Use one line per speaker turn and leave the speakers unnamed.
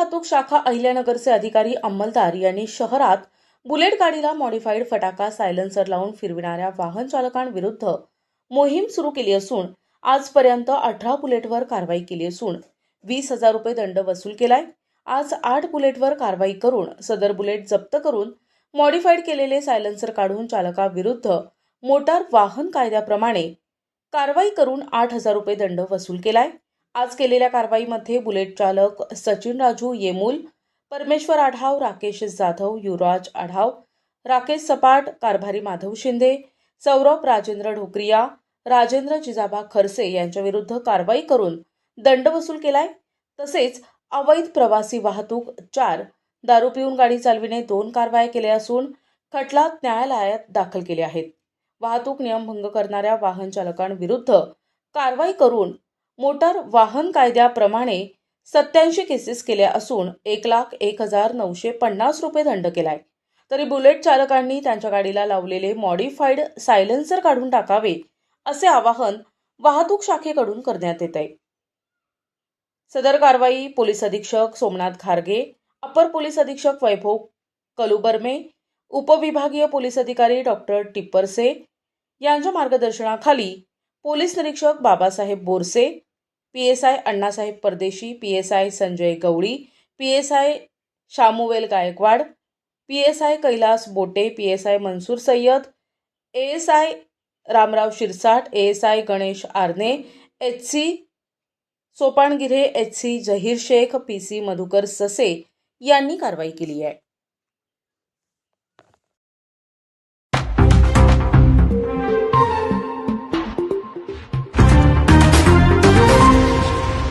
वाहतूक शाखा अहिल्यानगरचे अधिकारी अंमलदार यांनी शहरात बुलेट गाडीला मॉडिफाईड फटाका सायलेन्सर लावून फिरविणाऱ्या वाहन चालकांविरुद्ध मोहीम सुरू केली असून आजपर्यंत अठरा बुलेटवर कारवाई केली असून वीस हजार रुपये दंड वसूल केलाय. आज आठ बुलेटवर कारवाई करून सदर बुलेट जप्त करून मॉडिफाईड केलेले सायलेन्सर काढून चालकाविरुद्ध मोटार वाहन कायद्याप्रमाणे कारवाई करून आठ हजार रुपये दंड वसूल केलाय. आज केलेल्या कारवाईमध्ये बुलेट चालक सचिन राजू येमूल परमेश्वर आढाव राकेश जाधव युवराज आढाव राकेश सपाट कारभारी माधव शिंदे सौरभ राजेंद्र ढोकरिया राजेंद्र जिजाबा खरसे यांच्याविरुद्ध कारवाई करून दंड वसूल केलाय. तसेच अवैध प्रवासी वाहतूक चार दारू पिऊन गाडी चालविणे दोन कारवाया केल्या असून खटला न्यायालयात दाखल केले आहेत. वाहतूक नियमभंग करणाऱ्या वाहन चालकांविरुद्ध कारवाई करून मोटार वाहन कायद्याप्रमाणे सत्याऐंशी केसेस केल्या असून एक लाख एक हजार नऊशे पन्नास रुपये दंड केलाय. तरी बुलेट चालकांनी त्यांच्या गाडीला लावलेले मॉडिफाईड सायलेन्सर काढून टाकावे असे आवाहन वाहतूक शाखेकडून करण्यात येत आहे. सदर कारवाई पोलीस अधीक्षक सोमनाथ खारगे अपर पोलीस अधीक्षक वैभव कलुबर्मे उपविभागीय पोलीस अधिकारी डॉक्टर टिप्परसे यांच्या मार्गदर्शनाखाली पोलीस निरीक्षक Babasaheb Borse P S I Annasaheb Pardeshi P S I Sanjay Gawali P S I Shamuvel Gaikwad P S I Kailas Bote P S I Mansoor Sayyad A S I Ramrao Shirsat A S I Ganesh Arne H C Sopangire H C Zaheer Shaikh P C Madhukar Sase यांनी कारवाई केली आहे.